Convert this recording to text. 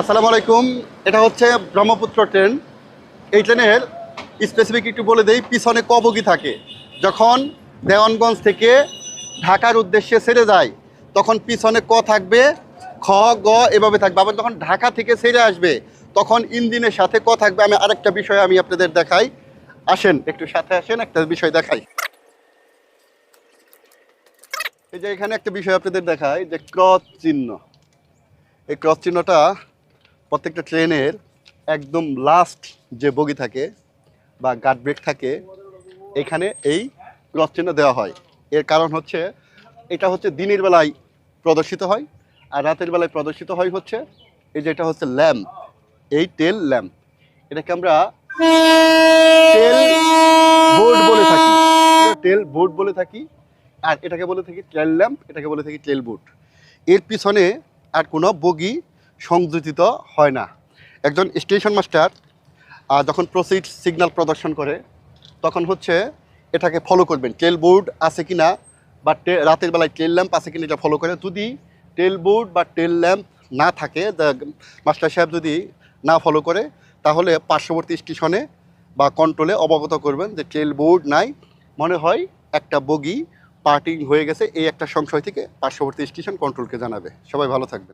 আসসালামু আলাইকুম। এটা হচ্ছে ব্রহ্মপুত্র ট্রেন। এই ট্রেনের স্পেসিফিক একটু বলে দেই, পিছনে ক থাকে। যখন দেওয়ানগঞ্জ থেকে ঢাকার উদ্দেশ্যে ছেড়ে যায়, তখন পিছনে ক থাকবে, খ, গ এভাবে থাকবে। আবার যখন ঢাকা থেকে ছেড়ে আসবে, তখন ইঞ্জিনের সাথে ক থাকবে। আমি আরেকটা বিষয় আমি আপনাদের দেখাই। আসেন, একটু সাথে আসেন, একটা বিষয় দেখাই। এই যে এখানে একটা বিষয় আপনাদের দেখাই, যে ক্রস চিহ্ন। এই ক্রস চিহ্নটা প্রত্যেকটা ট্রেনের একদম লাস্ট যে বগি থাকে বা গার্ড ব্রেক থাকে, এখানে এই ক্রস চিহ্ন দেওয়া হয়। এর কারণ হচ্ছে, এটা হচ্ছে দিনের বেলায় প্রদর্শিত হয় আর রাতের বেলায় প্রদর্শিত হয় হচ্ছে, এই যে এটা হচ্ছে ল্যাম্প এই টেল ল্যাম্প এটাকে আমরা টেল বোর্ড বলে থাকি। টেল বোর্ড বলে থাকি আর এটাকে বলে থাকি টেল ল্যাম্প এটাকে বলে থাকি টেল বোর্ড এর পিছনে আর কোনো বগি সংযোজিত হয় না। একজন স্টেশন মাস্টার যখন প্রসিড সিগন্যাল প্রদর্শন করে, তখন হচ্ছে এটাকে ফলো করবেন। টেল বোর্ড আছে কি না বা রাতের বেলায় টেল ল্যাম্প আছে কিনা এটা ফলো করে। যদি টেল বোর্ড বা টেল ল্যাম্প না থাকে মাস্টার সাহেব যদি না ফলো করে, তাহলে পার্শ্ববর্তী স্টেশনে বা কন্ট্রোলে অবগত করবেন যে টেল বোর্ড নাই। মনে হয় একটা বগি পার্টিং হয়ে গেছে, এই একটা সংশয় থেকে পার্শ্ববর্তী স্টেশন কন্ট্রোলকে জানাবে। সবাই ভালো থাকবে